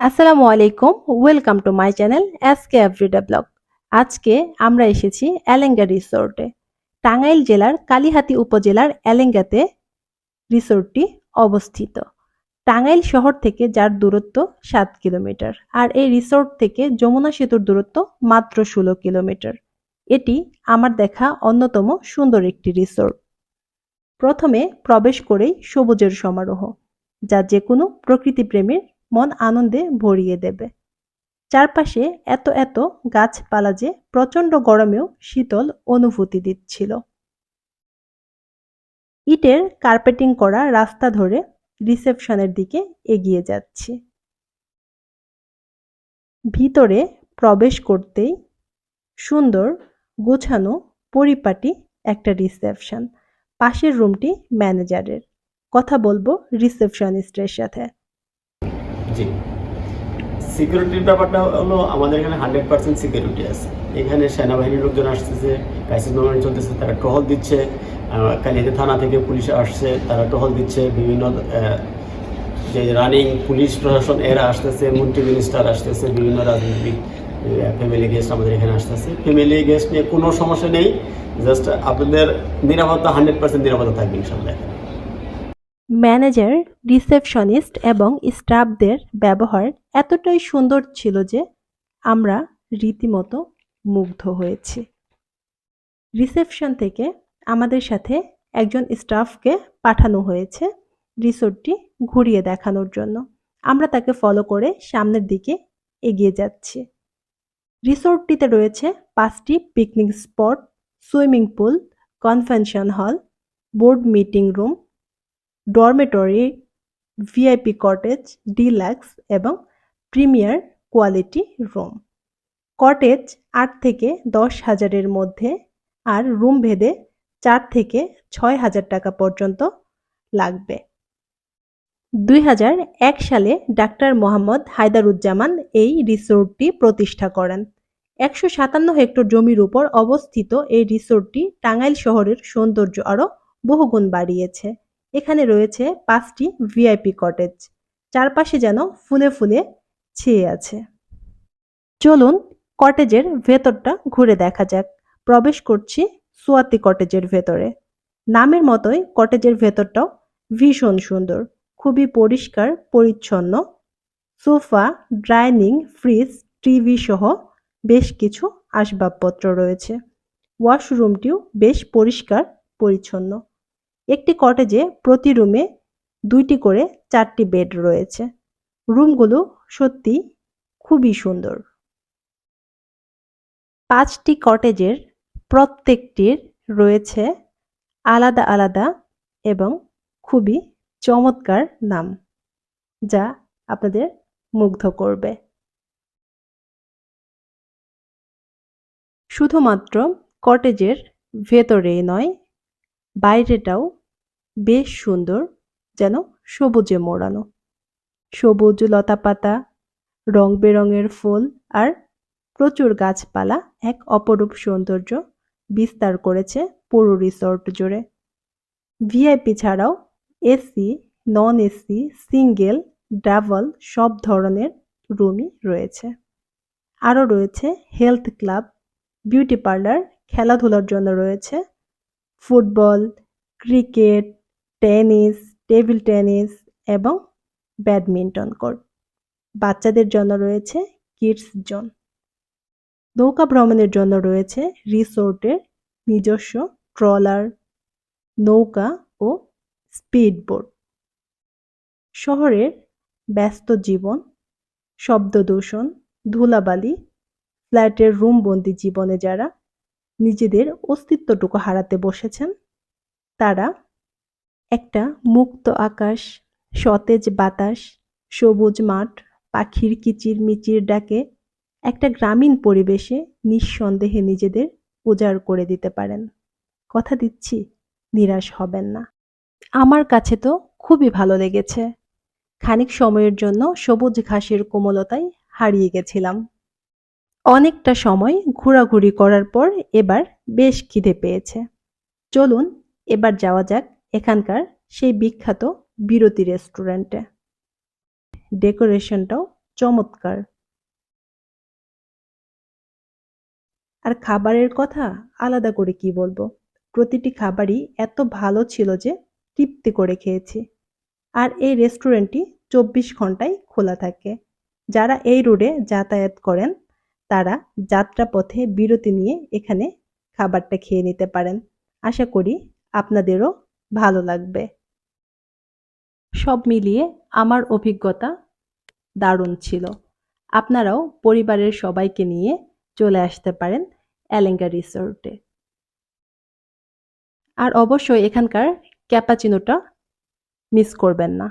আসসালামু আলাইকুম, welcome to my channel SK everyday vlog. আজকে আমরা এসেছি এলেঙ্গা রিসোর্টে। টাঙ্গাইল জেলার কালিহাতি উপজেলার এলেঙ্গাতে রিসোর্টটি অবস্থিত। টাঙ্গাইল শহর থেকে যার দূরত্ব সাত কিলোমিটার, আর এই রিসোর্ট থেকে যমুনা সেতুর দূরত্ব মাত্র ষোলো কিলোমিটার। এটি আমার দেখা অন্যতম সুন্দর একটি রিসোর্ট। প্রথমে প্রবেশ করেই সবুজের সমারোহ, যা যে কোনো প্রকৃতিপ্রেমীর মন আনন্দে ভরিয়ে দেবে। চারপাশে এত এত গাছপালা যে প্রচণ্ড গরমেও শীতল অনুভূতি দিচ্ছিল। ইটের কার্পেটিং করা রাস্তা ধরে রিসেপশনের দিকে এগিয়ে যাচ্ছি। ভিতরে প্রবেশ করতেই সুন্দর গোছানো পরিপাটি একটা রিসেপশন, পাশের রুমটি ম্যানেজারের। কথা বলব রিসেপশনিস্টের সাথে। জি। সিকিউরিটির ব্যাপারটা হলো আমাদের এখানে হান্ড্রেড পার্সেন্ট সিকিউরিটি আছে। এখানে সেনাবাহিনীর লোকজন আসতেছে ক্রাইসিস মোমেন্ট চলতেছে, তারা টহল দিচ্ছে। কালিয়াতে থানা থেকে পুলিশ আসছে, তারা টহল দিচ্ছে। বিভিন্ন যে রানিং পুলিশ প্রশাসন, এরা আসতেছে, মন্ত্রী মিনিস্টার আসতেছে, বিভিন্ন রাজনৈতিক ফ্যামিলি গেস্ট আমাদের এখানে আসতেছে। ফ্যামিলি গেস্ট নিয়ে কোনো সমস্যা নেই। জাস্ট আপনাদের নিরাপত্তা হান্ড্রেড পার্সেন্ট নিরাপত্তা থাকবে ইনশাল্লাহ। এখানে ম্যানেজার, রিসেপশনিস্ট এবং স্টাফদের ব্যবহার এতটাই সুন্দর ছিল যে আমরা রীতিমতো মুগ্ধ হয়েছি। রিসেপশন থেকে আমাদের সাথে একজন স্টাফকে পাঠানো হয়েছে রিসোর্টটি ঘুরিয়ে দেখানোর জন্য। আমরা তাকে ফলো করে সামনের দিকে এগিয়ে যাচ্ছি। রিসোর্টটিতে রয়েছে পাঁচটি picnic spot swimming pool convention hall board meeting room dormitory VIP cottage deluxe এবং প্রিমিয়ার কোয়ালিটি রুম কটেজ আট থেকে দশ হাজারের মধ্যে আর রুম ভেদে চার থেকে ছয় হাজার টাকা পর্যন্ত লাগবে। দুই হাজার এক সালে ডাক্তার মোহাম্মদ হায়দারুজ্জামান এই রিসোর্টটি প্রতিষ্ঠা করেন। একশো সাতান্ন হেক্টর জমির উপর অবস্থিত এই রিসোর্টটি টাঙ্গাইল শহরের সৌন্দর্য আরও বহুগুণ বাড়িয়েছে। এখানে রয়েছে পাঁচটি ভিআইপি কটেজ চারপাশে যেন ফুলে ফুলে ছেয়ে আছে। চলুন কটেজের ভেতরটা ঘুরে দেখা যাক। প্রবেশ করছি সোয়াতি কটেজের ভেতরে। নামের মতোই কটেজের ভেতরটাও ভীষণ সুন্দর, খুবই পরিষ্কার, পরিচ্ছন্ন। সোফা, ডাইনিং, ফ্রিজ, টিভি সহ বেশ কিছু আসবাবপত্র রয়েছে। ওয়াশরুমটিও বেশ পরিষ্কার, পরিচ্ছন্ন। একটি কটেজে প্রতি রুমে দুইটি করে চারটি বেড রয়েছে। রুমগুলো সত্যি খুবই সুন্দর। পাঁচটি কটেজের প্রত্যেকটির রয়েছে আলাদা আলাদা এবং খুবই চমৎকার নাম, যা আপনাদের মুগ্ধ করবে। শুধুমাত্র কটেজের ভেতরেই নয়, বাইরেটাও বেশ সুন্দর, যেন সবুজে মোড়ানো। সবুজ লতাপাতা রং বেরঙের ফুল আর প্রচুর গাছপালা এক অপরূপ সৌন্দর্য বিস্তার করেছে পুরো রিসর্ট জুড়ে। ভিআইপি ছাড়াও AC non AC single, double সব ধরনের রুমই রয়েছে। আরও রয়েছে হেলথ ক্লাব, বিউটি পার্লার, খেলাধুলার জন্য রয়েছে football, cricket tennis, table tennis এবং ব্যাডমিন্টন কোর্ট। বাচ্চাদের জন্য রয়েছে কিডস জোন। নৌকা ভ্রমণের জন্য রয়েছে রিসোর্টের নিজস্ব ট্রলার, নৌকা ও স্পিডবোট। শহরের ব্যস্ত জীবন শব্দ দূষণ ধুলাবালি, ফ্ল্যাটের রুমবন্দি জীবনে যারা নিজেদের অস্তিত্বটুকু হারাতে বসেছেন, তারা একটা মুক্ত আকাশ, সতেজ বাতাস, সবুজ মাঠ, পাখির কিচির মিচির ডাকে একটা গ্রামীণ পরিবেশে নিঃসন্দেহে নিজেদের উজাড় করে দিতে পারেন। কথা দিচ্ছি, নিরাশ হবেন না। আমার কাছে তো খুবই ভালো লেগেছে। খানিক সময়ের জন্য সবুজ ঘাসের কোমলতায় হারিয়ে গেছিলাম। অনেকটা সময় ঘোরাঘুরি করার পর এবার বেশ খিদে পেয়েছে। চলুন, এবার যাওয়া যাক এখানকার সেই বিখ্যাত বিরতি রেস্টুরেন্টে। ডেকোরেশনটাও চমৎকার। আর খাবারের কথা আলাদা করে কি বলব? প্রতিটি খাবারই এত ভালো ছিল যে তৃপ্তি করে খেয়েছি। আর এই রেস্টুরেন্টটি চব্বিশ ঘন্টাই খোলা থাকে। যারা এই রোডে যাতায়াত করেন, তারা যাত্রাপথে বিরতি নিয়ে এখানে খাবারটা খেয়ে নিতে পারেন। আশা করি আপনাদেরও ভালো লাগবে। সব মিলিয়ে আমার অভিজ্ঞতা দারুণ ছিল। আপনারাও পরিবারের সবাইকে নিয়ে চলে আসতে পারেন অ্যালেঙ্গা রিসোর্টে। আর অবশ্যই এখানকার ক্যাপাচিনোটা মিস করবেন না।